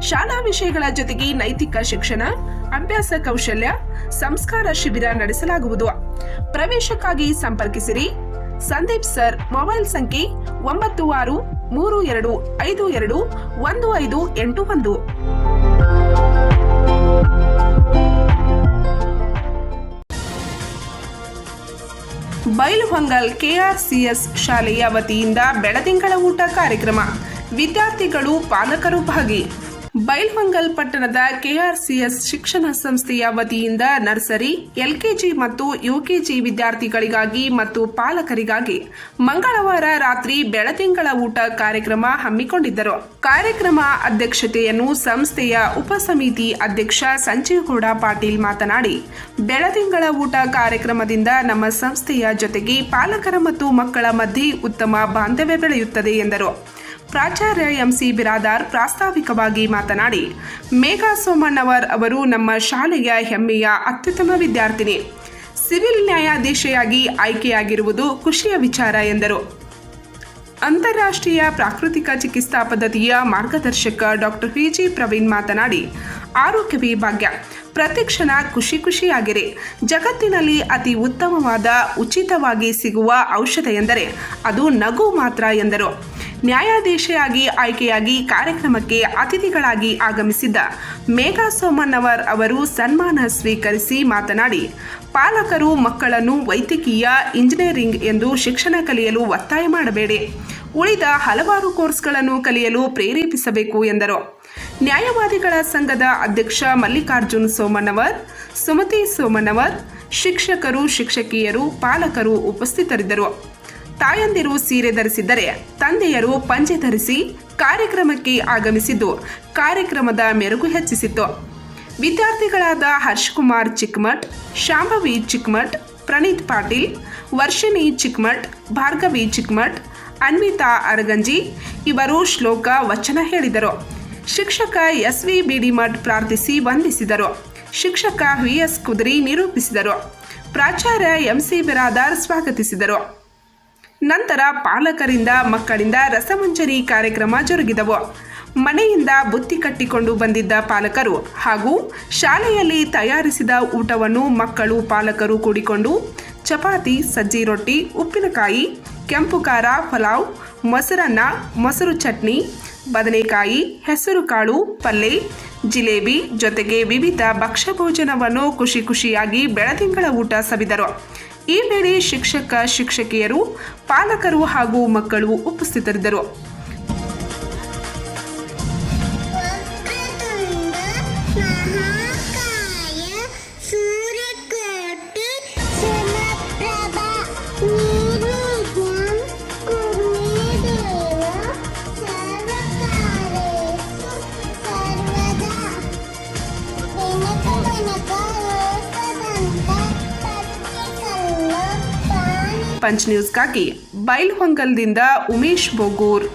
ಶಾಲಾ ವಿಷಯಗಳ ಜೊತೆಗೆ ನೈತಿಕ ಶಿಕ್ಷಣ, ಅಭ್ಯಾಸ ಕೌಶಲ್ಯ, ಸಂಸ್ಕಾರ ಶಿಬಿರ ನಡೆಸಲಾಗುವುದು. ಪ್ರವೇಶಕ್ಕಾಗಿ ಸಂಪರ್ಕಿಸಿರಿ. ಸಂದೀಪ್ ಸರ್, ಮೊಬೈಲ್ ಸಂಖ್ಯೆ ಒಂಬತ್ತು ಆರು, ಮೂರು ಎರಡು ಐದು ಎರಡು, ಒಂದು ಐದು ಎಂಟು ಒಂದು. ಬೈಲುಹೊಂಗಲ್ ಕೆಆರ್ಸಿಎಸ್ ಶಾಲೆಯ ವತಿಯಿಂದ ಬೆಳದಿಂಗಳ ಊಟ ಕಾರ್ಯಕ್ರಮ. ವಿದ್ಯಾರ್ಥಿಗಳು, ಪಾಲಕರು ಭಾಗಿ. ಬೈಲ್ಹೊಂಗಲ್ ಪಟ್ಟಣದ ಕೆಆರ್ಸಿಎಸ್ ಶಿಕ್ಷಣ ಸಂಸ್ಥೆಯ ವತಿಯಿಂದ ನರ್ಸರಿ, ಎಲ್ಕೆಜಿ ಮತ್ತು ಯುಕೆಜಿ ವಿದ್ಯಾರ್ಥಿಗಳಿಗಾಗಿ ಮತ್ತು ಪಾಲಕರಿಗಾಗಿ ಮಂಗಳವಾರ ರಾತ್ರಿ ಬೆಳದಿಂಗಳ ಊಟ ಕಾರ್ಯಕ್ರಮ ಹಮ್ಮಿಕೊಂಡಿದ್ದರು. ಕಾರ್ಯಕ್ರಮ ಅಧ್ಯಕ್ಷತೆಯನ್ನು ಸಂಸ್ಥೆಯ ಉಪಸಮಿತಿ ಅಧ್ಯಕ್ಷ ಸಂಜೀವಗೌಡ ಪಾಟೀಲ್ ಮಾತನಾಡಿ ಬೆಳದಿಂಗಳ ಊಟ ಕಾರ್ಯಕ್ರಮದಿಂದ ನಮ್ಮ ಸಂಸ್ಥೆಯ ಜೊತೆಗೆ ಪಾಲಕರ ಮತ್ತು ಮಕ್ಕಳ ಮಧ್ಯೆ ಉತ್ತಮ ಬಾಂಧವ್ಯ ಬೆಳೆಯುತ್ತದೆ ಎಂದರು. ಪ್ರಾಚಾರ್ಯ ಎಂಸಿ ಬಿರಾದಾರ್ ಪ್ರಾಸ್ತಾವಿಕವಾಗಿ ಮಾತನಾಡಿ, ಮೇಘಾ ಸೋಮಣ್ಣವರ್ ಅವರು ನಮ್ಮ ಶಾಲೆಯ ಹೆಮ್ಮೆಯ ಅತ್ಯುತ್ತಮ ವಿದ್ಯಾರ್ಥಿನಿ. ಸಿವಿಲ್ ನ್ಯಾಯಾಧೀಶೆಯಾಗಿ ಆಯ್ಕೆಯಾಗಿರುವುದು ಖುಷಿಯ ವಿಚಾರ ಎಂದರು. ಅಂತಾರಾಷ್ಟ್ರೀಯ ಪ್ರಾಕೃತಿಕ ಚಿಕಿತ್ಸಾ ಪದ್ಧತಿಯ ಮಾರ್ಗದರ್ಶಕ ಡಾಕ್ಟರ್ ಪಿ ಜಿ ಪ್ರವೀಣ್ ಮಾತನಾಡಿ, ಆರೋಗ್ಯವೇ ಭಾಗ್ಯ. ಪ್ರತಿಕ್ಷಣ ಖುಷಿ ಖುಷಿಯಾಗಿರಿ. ಜಗತ್ತಿನಲ್ಲಿ ಅತಿ ಉತ್ತಮವಾದ, ಉಚಿತವಾಗಿ ಸಿಗುವ ಔಷಧ ಎಂದರೆ ಅದು ನಗು ಮಾತ್ರ ಎಂದರು. ನ್ಯಾಯಾಧೀಶೆಯಾಗಿ ಆಯ್ಕೆಯಾಗಿ ಕಾರ್ಯಕ್ರಮಕ್ಕೆ ಅತಿಥಿಗಳಾಗಿ ಆಗಮಿಸಿದ್ದ ಮೇಘಾ ಸೋಮಣ್ಣವರ್ ಅವರು ಸನ್ಮಾನ ಸ್ವೀಕರಿಸಿ ಮಾತನಾಡಿ, ಪಾಲಕರು ಮಕ್ಕಳನ್ನು ವೈದ್ಯಕೀಯ, ಇಂಜಿನಿಯರಿಂಗ್ ಎಂದು ಶಿಕ್ಷಣ ಕಲಿಯಲು ಒತ್ತಾಯ ಮಾಡಬೇಡಿ. ಉಳಿದ ಹಲವಾರು ಕೋರ್ಸ್ಗಳನ್ನು ಕಲಿಯಲು ಪ್ರೇರೇಪಿಸಬೇಕು ಎಂದರು. ನ್ಯಾಯವಾದಿಗಳ ಸಂಘದ ಅಧ್ಯಕ್ಷ ಮಲ್ಲಿಕಾರ್ಜುನ್ ಸೋಮನವರ್ ಸುಮತಿ ಸೋಮನವರ್ ಶಿಕ್ಷಕರು, ಶಿಕ್ಷಕಿಯರು, ಪಾಲಕರು ಉಪಸ್ಥಿತರಿದ್ದರು. ತಾಯಂದಿರು ಸೀರೆ ಧರಿಸಿದ್ದರೆ ತಂದೆಯರು ಪಂಚೆ ಧರಿಸಿ ಕಾರ್ಯಕ್ರಮಕ್ಕೆ ಆಗಮಿಸಿದ್ದು ಕಾರ್ಯಕ್ರಮದ ಮೆರುಗು ಹೆಚ್ಚಿಸಿತ್ತು. ವಿದ್ಯಾರ್ಥಿಗಳಾದ ಹರ್ಷಕುಮಾರ್ ಚಿಕ್ಮಠ್ ಶಾಂಭವಿ ಚಿಕ್ಮಠ್ ಪ್ರಣೀತ್ ಪಾಟೀಲ್, ವರ್ಷಿಣಿ ಚಿಕ್ಮಠ್ ಭಾರ್ಗವಿ ಚಿಕ್ಮಠ್ ಅನ್ವಿತಾ ಅರಗಂಜಿ ಇವರು ಶ್ಲೋಕ ವಚನ ಹೇಳಿದರು. ಶಿಕ್ಷಕ ಎಸ್ ವಿ ಬಿಡಿಮಠ್ ಪ್ರಾರ್ಥಿಸಿ ವಂದಿಸಿದರು. ಶಿಕ್ಷಕ ವಿ ಎಸ್ ಕುದುರಿ ನಿರೂಪಿಸಿದರು. ಪ್ರಾಚಾರ್ಯ ಎಂಸಿ ಬಿರಾದಾರ್ ಸ್ವಾಗತಿಸಿದರು. ನಂತರ ಪಾಲಕರಿಂದ, ಮಕ್ಕಳಿಂದ ರಸಮಂಜರಿ ಕಾರ್ಯಕ್ರಮ ಜರುಗಿದವು. ಮನೆಯಿಂದ ಬುತ್ತಿ ಕಟ್ಟಿಕೊಂಡು ಬಂದಿದ್ದ ಪಾಲಕರು ಹಾಗೂ ಶಾಲೆಯಲ್ಲಿ ತಯಾರಿಸಿದ ಊಟವನ್ನು ಮಕ್ಕಳು ಪಾಲಕರು ಕೂಡಿಕೊಂಡು ಚಪಾತಿ, ಸಜ್ಜಿ ರೊಟ್ಟಿ, ಉಪ್ಪಿನಕಾಯಿ, ಕೆಂಪು ಖಾರ, ಪಲಾವ್, ಮೊಸರನ್ನ, ಮೊಸರು ಚಟ್ನಿ, ಬದನೆಕಾಯಿ, ಹೆಸರು ಕಾಳು, ಪಲ್ಲೆ, ಜಿಲೇಬಿ ಜೊತೆಗೆ ವಿವಿಧ ಭಕ್ಷ್ಯ ಭೋಜನವನ್ನು ಖುಷಿ ಖುಷಿಯಾಗಿ ಬೆಳದಿಂಗಳ ಊಟ ಸವಿದರು. ಈ ವೇಳೆ ಶಿಕ್ಷಕ ಶಿಕ್ಷಕಿಯರು ಪಾಲಕರು ಹಾಗೂ ಮಕ್ಕಳು ಉಪಸ್ಥಿತರಿದ್ದರು. ಪಂಚ್ ನ್ಯೂಸ್ಗಾಗಿ ಬೈಲ್ಹೊಂಗಲ್ದಿಂದ ಉಮೇಶ್ ಬೋಗೂರ್.